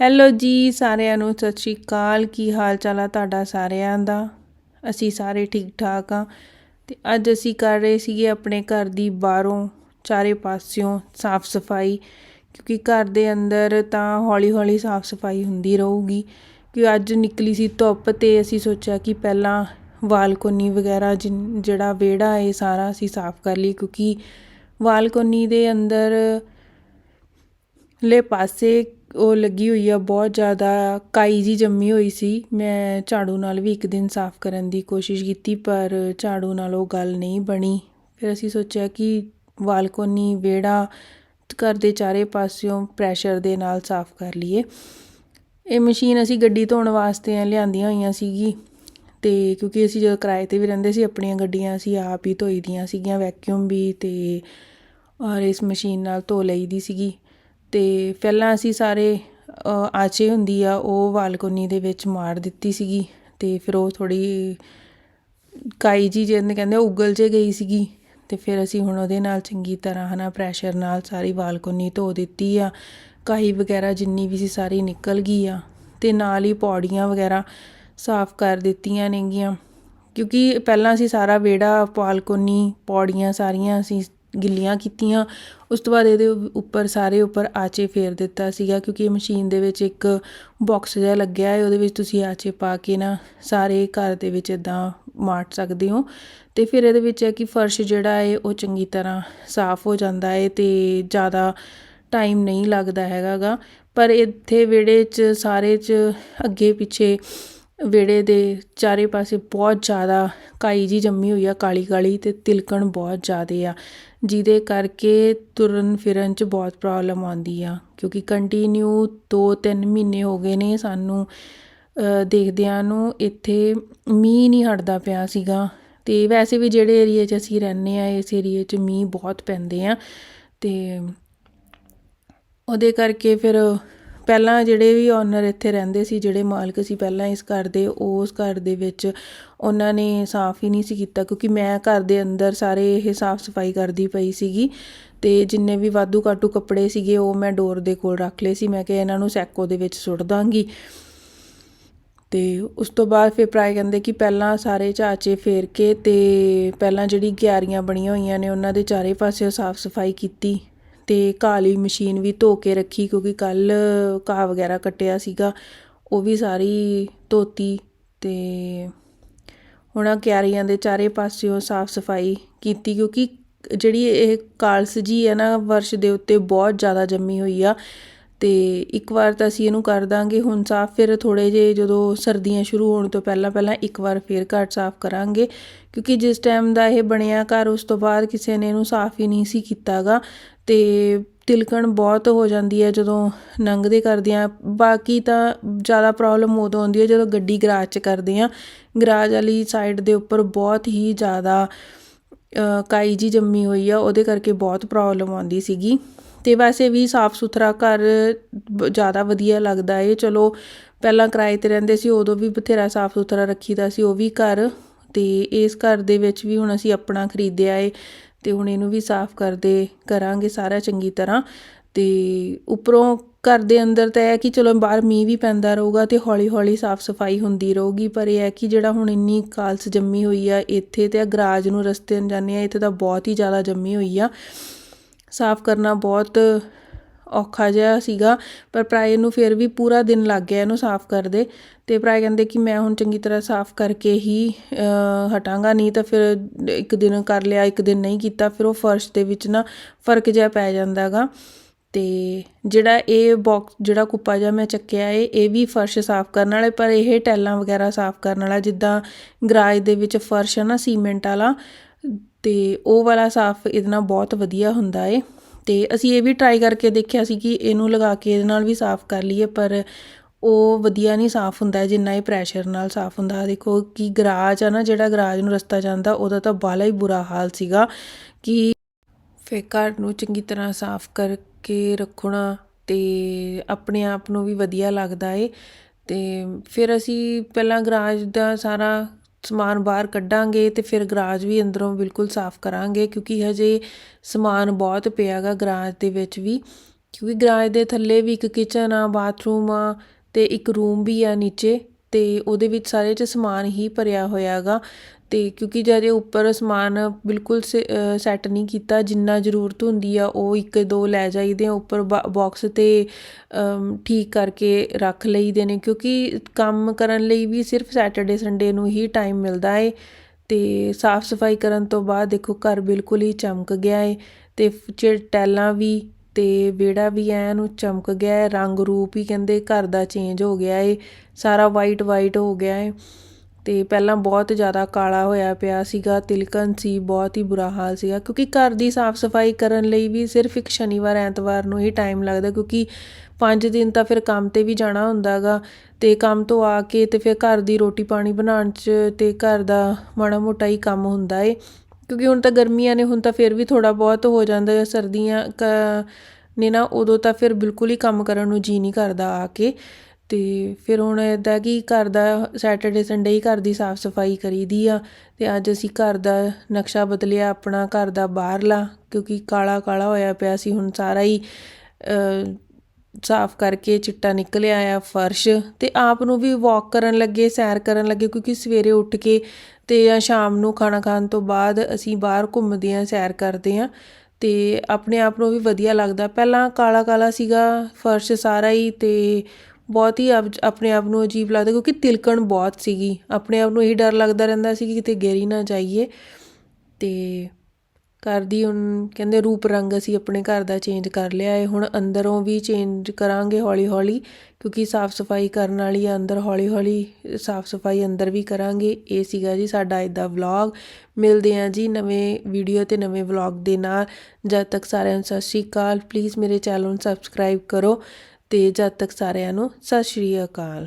Hello ਜੀ, ਸਾਰਿਆਂ ਨੂੰ ਸਤਿ ਸ਼੍ਰੀ ਅਕਾਲ। ਕੀ ਹਾਲ ਚਾਲ ਆ ਤੁਹਾਡਾ ਸਾਰਿਆਂ ਦਾ? ਅਸੀਂ ਸਾਰੇ ਠੀਕ ਠਾਕ ਆ। ਤੇ ਅੱਜ ਅਸੀਂ ਕਰ ਰਹੇ ਸੀਗੇ ਆਪਣੇ ਘਰ ਦੀ ਬਾਹਰੋਂ, ਚਾਰੇ ਪਾਸਿਓਂ ਸਾਫ਼ ਸਫ਼ਾਈ, ਕਿਉਂਕਿ ਘਰ ਦੇ ਅੰਦਰ ਤਾਂ ਹੌਲੀ ਹੌਲੀ ਸਾਫ਼ ਸਫ਼ਾਈ ਹੁੰਦੀ ਰਹੂਗੀ। ਕਿ ਅੱਜ ਨਿਕਲੀ ਸੀ ਧੁੱਪ ਤੇ ਅਸੀਂ ਸੋਚਿਆ ਕਿ ਪਹਿਲਾਂ ਵਾਲਕੋਨੀ ਵਗੈਰਾ ਜਿਨ- ਜਿਹੜਾ ਵਿਹੜਾ ਇਹ ਸਾਰਾ ਅਸੀਂ ਸਾਫ਼ ਕਰ ਲਈ ਕਿਉਂਕਿ ਵਾਲਕੋਨੀ ਦੇ ਅੰਦਰ, ਲੇ ਪਾਸੇ ਉਹ ਲੱਗੀ ਹੋਈ ਆ, ਬਹੁਤ ਜ਼ਿਆਦਾ ਕਾਈ ਜਿਹੀ ਜੰਮੀ ਹੋਈ ਸੀ। ਮੈਂ ਝਾੜੂ ਨਾਲ ਵੀ ਇੱਕ ਦਿਨ ਸਾਫ਼ ਕਰਨ ਦੀ ਕੋਸ਼ਿਸ਼ ਕੀਤੀ, ਪਰ ਝਾੜੂ ਨਾਲ ਉਹ ਗੱਲ ਨਹੀਂ ਬਣੀ। ਫਿਰ ਅਸੀਂ ਸੋਚਿਆ ਕਿ ਬਾਲਕੋਨੀ ਵਿਹੜਾ ਘਰ ਦੇ ਚਾਰੇ ਪਾਸਿਓਂ ਪ੍ਰੈਸ਼ਰ ਦੇ ਨਾਲ ਸਾਫ਼ ਕਰ ਲਈਏ। ਇਹ ਮਸ਼ੀਨ ਅਸੀਂ ਗੱਡੀ ਧੋਣ ਵਾਸਤੇ ਲਿਆਂਦੀਆਂ ਹੋਈਆਂ ਸੀਗੀ ਤੇ ਕਿਉਂਕਿ ਅਸੀਂ ਜਦੋਂ ਕਿਰਾਏ ਤੇ ਵੀ ਰਹਿੰਦੇ ਸੀ, ਆਪਣੀਆਂ ਗੱਡੀਆਂ ਅਸੀਂ ਆਪ ਹੀ ਧੋਈ ਦੀਆਂ ਸੀਗੀਆਂ ਵੈਕਿਊਮ ਵੀ ਤੇ ਔਰ ਇਸ ਮਸ਼ੀਨ ਨਾਲ ਧੋ ਲਈਦੀ ਸੀਗੀ। ਅਤੇ ਪਹਿਲਾਂ ਅਸੀਂ ਸਾਰੇ ਆਚੇ ਹੁੰਦੀ ਆ, ਉਹ ਬਾਲਕੋਨੀ ਦੇ ਵਿੱਚ ਮਾਰ ਦਿੱਤੀ ਸੀਗੀ ਅਤੇ ਫਿਰ ਉਹ ਥੋੜ੍ਹੀ ਕਾਈ ਜੀ ਜਿਹਨੇ ਕਹਿੰਦੇ ਉਗਲ 'ਚ ਗਈ ਸੀਗੀ ਅਤੇ ਫਿਰ ਅਸੀਂ ਹੁਣ ਉਹਦੇ ਨਾਲ ਚੰਗੀ ਤਰ੍ਹਾਂ ਹਨਾ ਪ੍ਰੈਸ਼ਰ ਨਾਲ ਸਾਰੀ ਬਾਲਕੋਨੀ ਧੋ ਦਿੱਤੀ ਆ। ਕਾਈ ਵਗੈਰਾ ਜਿੰਨੀ ਵੀ ਸੀ ਸਾਰੀ ਨਿਕਲ ਗਈ ਆ ਅਤੇ ਨਾਲ ਹੀ ਪੌੜੀਆਂ ਵਗੈਰਾ ਸਾਫ਼ ਕਰ ਦਿੱਤੀਆਂ ਨੇਗੀਆਂ ਕਿਉਂਕਿ ਪਹਿਲਾਂ ਅਸੀਂ ਸਾਰਾ ਵਿਹੜਾ, ਬਾਲਕੋਨੀ, ਪੌੜੀਆਂ ਸਾਰੀਆਂ ਅਸੀਂ ਗਿੱਲੀਆਂ ਕੀਤੀਆਂ। ਉਸ ਤੋਂ ਬਾਅਦ ਇਹਦੇ ਉੱਪਰ ਸਾਰੇ ਉੱਪਰ ਆਚੇ ਫੇਰ ਦਿੱਤਾ ਸੀਗਾ ਕਿਉਂਕਿ ਇਹ ਮਸ਼ੀਨ ਦੇ ਵਿੱਚ ਇੱਕ ਬਾਕਸ ਜਿਹਾ ਲੱਗਿਆ ਹੈ, ਉਹਦੇ ਵਿੱਚ ਤੁਸੀਂ ਆਚੇ ਪਾ ਕੇ ਨਾ ਸਾਰੇ ਘਰ ਦੇ ਵਿੱਚ ਇਦਾਂ ਮਾਟ ਸਕਦੇ ਹੋ। ਤੇ ਫਿਰ ਇਹਦੇ ਵਿੱਚ ਹੈ ਕਿ ਫਰਸ਼ ਜਿਹੜਾ ਹੈ, ਉਹ ਚੰਗੀ ਤਰ੍ਹਾਂ ਸਾਫ਼ ਹੋ ਜਾਂਦਾ ਹੈ ਤੇ ਜ਼ਿਆਦਾ ਟਾਈਮ ਨਹੀਂ ਲੱਗਦਾ ਹੈਗਾਗਾ ਪਰ ਇੱਥੇ ਵਿਹੜੇ 'ਚ, ਸਾਰੇ 'ਚ ਅੱਗੇ ਪਿੱਛੇ ਵਿਹੜੇ ਦੇ ਚਾਰੇ ਪਾਸੇ ਬਹੁਤ ਜ਼ਿਆਦਾ ਕਾਈ ਜਿਹੀ ਜੰਮੀ ਹੋਈ ਆ, ਕਾਲੀ ਕਾਲੀ ਅਤੇ ਤਿਲਕਣ ਬਹੁਤ ਜ਼ਿਆਦਾ ਆ। ਜਿਹਦੇ ਕਰਕੇ ਤੁਰਨ ਫਿਰਨ 'ਚ ਬਹੁਤ ਪ੍ਰੋਬਲਮ ਆਉਂਦੀ ਆ। ਕਿਉਂਕਿ ਕੰਟੀਨਿਊ 2-3 ਮਹੀਨੇ ਹੋ ਗਏ ਨੇ ਸਾਨੂੰ ਦੇਖਦਿਆਂ ਨੂੰ ਇੱਥੇ ਮੀਂਹ ਨਹੀਂ ਹਟਦਾ ਪਿਆ ਸੀਗਾ। ਅਤੇ ਵੈਸੇ ਵੀ ਜਿਹੜੇ ਏਰੀਏ 'ਚ ਅਸੀਂ ਰਹਿੰਦੇ ਆ, ਇਸ ਏਰੀਏ 'ਚ ਮੀਂਹ ਬਹੁਤ ਪੈਂਦੇ ਆ। ਅਤੇ ਉਹਦੇ ਕਰਕੇ ਫਿਰ ਪਹਿਲਾਂ ਜਿਹੜੇ ਵੀ ਓਨਰ ਇੱਥੇ ਰਹਿੰਦੇ ਸੀ, ਜਿਹੜੇ ਮਾਲਕ ਸੀ ਪਹਿਲਾਂ ਇਸ ਘਰ ਦੇ, ਉਸ ਘਰ ਦੇ ਵਿੱਚ ਉਹਨਾਂ ਨੇ ਸਾਫ਼ ਹੀ ਨਹੀਂ ਸੀ ਕੀਤਾ ਕਿਉਂਕਿ ਮੈਂ ਘਰ ਦੇ ਅੰਦਰ ਸਾਰੇ ਇਹ ਸਾਫ਼ ਸਫ਼ਾਈ ਕਰਦੀ ਪਈ ਸੀਗੀ ਤੇ ਜਿੰਨੇ ਵੀ ਵਾਧੂ ਕਾਟੂ ਕੱਪੜੇ ਸੀਗੇ ਉਹ ਮੈਂ ਡੋਰ ਦੇ ਕੋਲ ਰੱਖ ਲਏ ਸੀ, ਮੈਂ ਕਿਹਾ ਇਹਨਾਂ ਨੂੰ ਸੈਕੋ ਦੇ ਵਿੱਚ ਸੁੱਟ ਦਾਂਗੀ। ਤੇ ਉਸ ਤੋਂ ਬਾਅਦ ਫਿਰ ਪ੍ਰਾਏ ਕਹਿੰਦੇ ਕਿ ਪਹਿਲਾਂ ਸਾਰੇ ਚਾਚੇ ਫੇਰ ਕੇ ਤੇ ਪਹਿਲਾਂ ਜਿਹੜੀ ਕਿਆਰੀਆਂ ਬਣੀਆਂ ਹੋਈਆਂ ਨੇ, ਉਹਨਾਂ ਦੇ ਚਾਰੇ ਪਾਸੇ ਸਾਫ਼ ਸਫ਼ਾਈ ਕੀਤੀ। ਅਤੇ ਕਾਲੀ ਮਸ਼ੀਨ ਵੀ ਧੋ ਕੇ ਰੱਖੀ ਕਿਉਂਕਿ ਕੱਲ੍ਹ ਘਾਹ ਵਗੈਰਾ ਕੱਟਿਆ ਸੀਗਾ, ਉਹ ਵੀ ਸਾਰੀ ਧੋਤੀ ਅਤੇ ਹੁਣ ਕਿਆਰੀਆਂ ਦੇ ਚਾਰੇ ਪਾਸਿਓਂ ਸਾਫ਼ ਸਫ਼ਾਈ ਕੀਤੀ ਕਿਉਂਕਿ ਜਿਹੜੀ ਇਹ ਕਾਲਸ ਜੀ ਹੈ ਨਾ, ਵਰਸ਼ ਦੇ ਉੱਤੇ ਬਹੁਤ ਜ਼ਿਆਦਾ ਜੰਮੀ ਹੋਈ ਆ ਤੇ ਇੱਕ ਵਾਰ ਤਾਂ ਅਸੀਂ ਇਹਨੂੰ ਕਰ ਦਾਂਗੇ, ਹੁਣ ਸਾਫ਼ ਫਿਰ ਥੋੜੇ ਜੇ ਜਦੋਂ ਸਰਦੀਆਂ ਸ਼ੁਰੂ ਹੋਣ ਤੋਂ ਪਹਿਲਾਂ ਪਹਿਲਾਂ ਇੱਕ ਵਾਰ ਫਿਰ ਘਰ ਸਾਫ਼ ਕਰਾਂਗੇ ਕਿਉਂਕਿ ਜਿਸ ਟਾਈਮ ਦਾ ਇਹ ਬਣਿਆ ਘਰ, ਉਸ ਤੋਂ ਬਾਅਦ ਕਿਸੇ ਨੇ ਇਹਨੂੰ ਸਾਫ਼ ਹੀ ਨਹੀਂ ਸੀ ਕੀਤਾਗਾ ਤੇ ਤਿਲਕਣ ਬਹੁਤ ਹੋ ਜਾਂਦੀ ਹੈ ਜਦੋਂ ਲੰਘਦੇ ਕਰਦੇ ਆ ਬਾਕੀ ਤਾਂ ਜ਼ਿਆਦਾ ਪ੍ਰੋਬਲਮ ਉਦੋਂ ਆਉਂਦੀ ਹੈ ਜਦੋਂ ਗੱਡੀ ਗਰਾਜ 'ਚ ਕਰਦੇ ਹਾਂ। ਗਰਾਜ ਵਾਲੀ ਸਾਈਡ ਦੇ ਉੱਪਰ ਬਹੁਤ ਹੀ ਜ਼ਿਆਦਾ ਅ, ਕਾਈ ਜੀ ਜੰਮੀ ਹੋਈ ਆ ਉਹਦੇ ਕਰਕੇ ਬਹੁਤ ਪ੍ਰੋਬਲਮ ਆਉਂਦੀ ਸੀਗੀ। ਅਤੇ ਵੈਸੇ ਵੀ ਸਾਫ਼ ਸੁਥਰਾ ਘਰ ਬ- ਜ਼ਿਆਦਾ ਵਧੀਆ ਲੱਗਦਾ ਏ। ਚਲੋ ਪਹਿਲਾਂ ਕਿਰਾਏ ਤੇ ਰਹਿੰਦੇ ਸੀ ਉਦੋਂ ਵੀ ਬਥੇਰਾ ਸਾਫ਼ ਸੁਥਰਾ ਰੱਖੀਦਾ ਸੀ ਉਹ ਵੀ ਘਰ। ਅਤੇ ਇਸ ਘਰ ਦੇ ਵਿੱਚ ਵੀ ਹੁਣ ਅਸੀਂ ਆਪਣਾ ਖਰੀਦਿਆ ਏ। ਤੇ ਹੁਣ ਇਹਨੂੰ ਵੀ ਸਾਫ਼ ਕਰਦੇ, ਕਰਾਂਗੇ ਸਾਰਾ ਚੰਗੀ ਤਰ੍ਹਾਂ। ਤੇ ਉੱਪਰੋਂ ਘਰ ਦੇ ਅੰਦਰ ਤਾਂ ਇਹ ਹੈ ਕਿ ਚਲੋ ਬਾਹਰ ਮੀਂਹ ਵੀ ਪੈਂਦਾ ਰਹੂਗਾ ਤੇ ਹੌਲੀ ਹੌਲੀ ਸਾਫ਼ ਸਫ਼ਾਈ ਹੁੰਦੀ ਰਹੂਗੀ, ਪਰ ਇਹ ਹੈ ਕਿ ਜਿਹੜਾ ਹੁਣ ਇੰਨੀ ਕਾਲਸ ਜੰਮੀ ਹੋਈ ਆ, ਇੱਥੇ ਤੇ ਗਰਾਜ ਨੂੰ ਰਸਤੇ ਨੂੰ ਜਾਂਦੇ ਆ, ਇੱਥੇ ਤਾਂ ਬਹੁਤ ਹੀ ਜ਼ਿਆਦਾ ਜੰਮੀ ਹੋਈ ਆ। ਸਾਫ਼ ਕਰਨਾ ਬਹੁਤ ਔਖਾ ਜਿਹਾ ਸੀਗਾ, ਪਰ ਪ੍ਰਾਏ ਨੂੰ ਫਿਰ ਵੀ ਪੂਰਾ ਦਿਨ ਲੱਗ ਗਿਆ ਇਹਨੂੰ ਸਾਫ਼ ਕਰਦੇ ਤੇ ਪ੍ਰਾਏ ਕਹਿੰਦੇ ਕਿ ਮੈਂ ਹੁਣ ਚੰਗੀ ਤਰ੍ਹਾਂ ਸਾਫ਼ ਕਰਕੇ ਹੀ ਹਟਾਂਗਾ ਨਹੀਂ ਤਾਂ ਫਿਰ ਇੱਕ ਦਿਨ ਕਰ ਲਿਆ, ਇੱਕ ਦਿਨ ਨਹੀਂ ਕੀਤਾ, ਫਿਰ ਉਹ ਫਰਸ਼ ਦੇ ਵਿੱਚ ਨਾ ਫ਼ਰਕ ਜਿਹਾ ਪੈ ਜਾਂਦਾਗਾ ਤੇ ਜਿਹੜਾ ਇਹ ਬਾਕਸ ਜਿਹੜਾ ਕੁੱਪਾ ਜਿਹਾ ਮੈਂ ਚੱਕਿਆ ਏ, ਇਹ ਵੀ ਫਰਸ਼ ਸਾਫ਼ ਕਰਨ ਵਾਲੇ ਪਰ ਇਹ ਟੈਲਾਂ ਵਗੈਰਾ ਸਾਫ਼ ਕਰਨ ਵਾਲਾ, ਜਿੱਦਾਂ ਗਰਾਜ ਦੇ ਵਿੱਚ ਫਰਸ਼ ਹੈ ਨਾ, ਸੀਮੈਂਟ ਵਾਲਾ ਤੇ ਉਹ ਵਾਲਾ ਸਾਫ਼ ਇਹਦੇ ਨਾਲ ਬਹੁਤ ਵਧੀਆ ਹੁੰਦਾ ਏ। ਤੇ ਅਸੀਂ ਇਹ ਵੀ ਟਰਾਈ ਕਰਕੇ ਦੇਖਿਆ ਸੀ ਕਿ ਇਹਨੂੰ ਲਗਾ ਕੇ ਇਹਦੇ ਨਾਲ ਵੀ ਸਾਫ਼ ਕਰ ਲਈਏ, ਪਰ ਉਹ ਵਧੀਆ ਨਹੀਂ ਸਾਫ਼ ਹੁੰਦਾ, ਜਿੰਨਾ ਇਹ ਪ੍ਰੈਸ਼ਰ ਨਾਲ ਸਾਫ਼ ਹੁੰਦਾ। ਦੇਖੋ ਕਿ ਗਰਾਜ ਆ ਨਾ, ਜਿਹੜਾ ਗਰਾਜ ਨੂੰ ਰਸਤਾ ਜਾਂਦਾ, ਉਹਦਾ ਤਾਂ ਬਾਲਾ ਹੀ ਬੁਰਾ ਹਾਲ ਸੀਗਾ ਕਿ ਫਿਰ ਘਰ ਨੂੰ ਚੰਗੀ ਤਰ੍ਹਾਂ ਸਾਫ਼ ਕਰਕੇ ਰੱਖਣਾ ਤੇ ਆਪਣੇ ਆਪ ਨੂੰ ਵੀ ਵਧੀਆ ਲੱਗਦਾ ਏ। ਤੇ ਫਿਰ ਅਸੀਂ ਪਹਿਲਾਂ ਗਰਾਜ ਦਾ ਸਾਰਾ ਸਮਾਨ ਬਾਹਰ ਕੱਢਾਂਗੇ ਤੇ ਫਿਰ ਗਰਾਜ ਵੀ ਅੰਦਰੋਂ ਬਿਲਕੁਲ ਸਾਫ਼ ਕਰਾਂਗੇ ਕਿਉਂਕਿ ਹਜੇ ਸਮਾਨ ਬਹੁਤ ਪਿਆਗਾ ਗਰਾਜ ਦੇ ਵਿੱਚ ਵੀ। ਕਿਉਂਕਿ ਗਰਾਜ ਦੇ ਥੱਲੇ ਵੀ ਇੱਕ ਕਿਚਨ ਆ ਬਾਥਰੂਮ ਆ ਤੇ ਇੱਕ ਰੂਮ ਵੀ ਆ ਨੀਚੇ। ਤੇ ਉਹਦੇ ਵਿੱਚ ਸਾਰੇ 'ਚ ਸਮਾਨ ਹੀ ਭਰਿਆ ਹੋਇਆ ਗਾ ਤੇ ਕਿਉਂਕਿ ਜਦੇ ਉੱਪਰ ਸਮਾਨ ਬਿਲਕੁਲ ਸੈੱਟ ਨਹੀਂ ਕੀਤਾ, ਜਿੰਨਾ ਜ਼ਰੂਰਤ ਹੁੰਦੀ ਆ, ਉਹ ਇੱਕ ਦੋ ਲੈ ਜਾਈਦੇ ਆ, ਉੱਪਰ ਬਾਕਸ ਤੇ ਠੀਕ ਕਰਕੇ ਰੱਖ ਲਈਦੇ ਨੇ, ਕਿਉਂਕਿ ਕੰਮ ਕਰਨ ਲਈ ਵੀ ਸਿਰਫ ਸੈਟਰਡੇ ਸੰਡੇ ਨੂੰ ਹੀ ਟਾਈਮ ਮਿਲਦਾ ਏ ਤੇ ਸਾਫ਼ ਸਫ਼ਾਈ ਕਰਨ ਤੋਂ ਬਾਅਦ ਦੇਖੋ ਘਰ ਬਿਲਕੁਲ ਹੀ ਚਮਕ ਗਿਆ ਏ ਤੇ ਚ ਟੈਲਾਂ ਵੀ ਅਤੇ ਵਿਹੜਾ ਵੀ ਐਨ ਨੂੰ ਚਮਕ ਗਿਆ ਰੰਗ ਰੂਪ ਹੀ ਕਹਿੰਦੇ ਘਰ ਦਾ ਚੇਂਜ ਹੋ ਗਿਆ ਏ, ਸਾਰਾ ਵਾਈਟ ਵਾਈਟ ਹੋ ਗਿਆ ਏ। ਅਤੇ ਪਹਿਲਾਂ ਬਹੁਤ ਜ਼ਿਆਦਾ ਕਾਲਾ ਹੋਇਆ ਪਿਆ ਸੀਗਾ, ਤਿਲਕਣ ਸੀ, ਬਹੁਤ ਹੀ ਬੁਰਾ ਹਾਲ ਸੀਗਾ, ਕਿਉਂਕਿ ਘਰ ਦੀ ਸਾਫ਼ ਸਫ਼ਾਈ ਕਰਨ ਲਈ ਵੀ ਸਿਰਫ ਇੱਕ ਸ਼ਨੀਵਾਰ, ਐਤਵਾਰ ਨੂੰ ਹੀ ਟਾਈਮ ਲੱਗਦਾ, ਕਿਉਂਕਿ ਪੰਜ ਦਿਨ ਤਾਂ ਫਿਰ ਕੰਮ ਤੇ ਵੀ ਜਾਣਾ ਹੁੰਦਾਗਾ ਤੇ ਕੰਮ ਤੋਂ ਆ ਕੇ ਤੇ ਫਿਰ ਘਰ ਦੀ ਰੋਟੀ ਪਾਣੀ ਬਣਾਉਣ 'ਚ ਤੇ ਘਰ ਦਾ ਮਾੜਾ ਮੋਟਾ ਹੀ ਕੰਮ ਹੁੰਦਾ ਏ। ਕਿਉਂਕਿ ਹੁਣ ਤਾਂ ਗਰਮੀਆਂ ਨੇ, ਹੁਣ ਤਾਂ ਫਿਰ ਵੀ ਥੋੜ੍ਹਾ ਬਹੁਤ ਹੋ ਜਾਂਦਾ ਸਰਦੀਆਂ, ਕ ਨੇ ਨਾ ਉਦੋਂ ਤਾਂ ਫਿਰ ਬਿਲਕੁਲ ਹੀ ਕੰਮ ਕਰਨ ਨੂੰ ਜੀ ਨਹੀਂ ਕਰਦਾ ਆ ਕੇ। ਤੇ ਫਿਰ ਹੁਣ ਇੱਦਾਂ ਕਿ ਘਰ ਦਾ ਸੈਟਰਡੇ ਸੰਡੇ ਹੀ ਘਰ ਦੀ ਸਾਫ਼ ਸਫ਼ਾਈ ਕਰੀਦੀ ਆ ਤੇ ਅੱਜ ਅਸੀਂ ਘਰ ਦਾ ਨਕਸ਼ਾ ਬਦਲਿਆ, ਆਪਣਾ ਘਰ ਦਾ ਬਾਹਰਲਾ ਕਿਉਂਕਿ ਕਾਲਾ ਕਾਲਾ ਹੋਇਆ ਪਿਆ ਸੀ ਹੁਣ ਸਾਰਾ ਹੀ ਸਾਫ਼ ਕਰਕੇ ਚਿੱਟਾ ਨਿਕਲਿਆ ਆ, ਫਰਸ਼ ਤੇ ਆਪ ਨੂੰ ਵੀ ਵਾਕ ਕਰਨ ਲੱਗੇ, ਸੈਰ ਕਰਨ ਲੱਗੇ ਕਿਉਂਕਿ ਸਵੇਰੇ ਉੱਠ ਕੇ ਤੇ ਜਾਂ ਸ਼ਾਮ ਨੂੰ ਖਾਣਾ ਖਾਣ ਤੋਂ ਬਾਅਦ ਅਸੀਂ ਬਾਹਰ ਘੁੰਮਦੇ ਹਾਂ, ਸੈਰ ਕਰਦੇ ਹਾਂ ਤੇ ਆਪਣੇ ਆਪ ਨੂੰ ਵੀ ਵਧੀਆ ਲੱਗਦਾ। ਪਹਿਲਾਂ ਕਾਲਾ ਕਾਲਾ ਸੀਗਾ, ਫਰਸ਼ ਸਾਰਾ ਹੀ ਤੇ ਬਹੁਤ ਹੀ ਆਪ- ਆਪਣੇ ਆਪ ਨੂੰ ਅਜੀਬ ਲੱਗਦਾ ਕਿਉਂਕਿ ਤਿਲਕਣ ਬਹੁਤ ਸੀਗੀ। ਆਪਣੇ ਆਪ ਨੂੰ ਇਹੀ ਡਰ ਲੱਗਦਾ ਰਹਿੰਦਾ ਸੀ ਕਿ ਕਿਤੇ ਗੇਰੀ ਨਾ ਜਾਈਏ ਤੇ ਘਰ ਦੀ ਹੁਣ ਕਹਿੰਦੇ ਰੂਪ ਰੰਗ ਅਸੀਂ ਆਪਣੇ ਘਰ ਦਾ ਚੇਂਜ ਕਰ ਲਿਆ ਹੈ ਹੁਣ ਅੰਦਰੋਂ ਵੀ ਚੇਂਜ ਕਰਾਂਗੇ ਹੌਲੀ ਹੌਲੀ ਕਿਉਂਕਿ ਸਾਫ਼ ਸਫ਼ਾਈ ਕਰਨ ਵਾਲੀ ਆ ਅੰਦਰ ਹੌਲੀ ਹੌਲੀ ਸਾਫ਼ ਸਫ਼ਾਈ ਅੰਦਰ ਵੀ ਕਰਾਂਗੇ। ਇਹ ਸੀਗਾ ਜੀ ਸਾਡਾ ਅੱਜ ਦਾ ਵਲੌਗ ਮਿਲਦੇ ਹਾਂ ਜੀ ਨਵੇਂ ਵੀਡੀਓ ਤੇ ਨਵੇਂ ਵਲੌਗ ਦੇ ਨਾਲ। ਜਦ ਤੱਕ ਸਾਰਿਆਂ ਨੂੰ ਸਤਿ ਸ਼੍ਰੀ ਅਕਾਲ। ਪਲੀਜ਼ ਮੇਰੇ ਚੈਨਲ ਨੂੰ ਸਬਸਕ੍ਰਾਈਬ ਕਰੋ ਤੇ ਜਦ ਤੱਕ ਸਾਰਿਆਂ ਨੂੰ ਸਤਿ ਸ਼੍ਰੀ ਅਕਾਲ।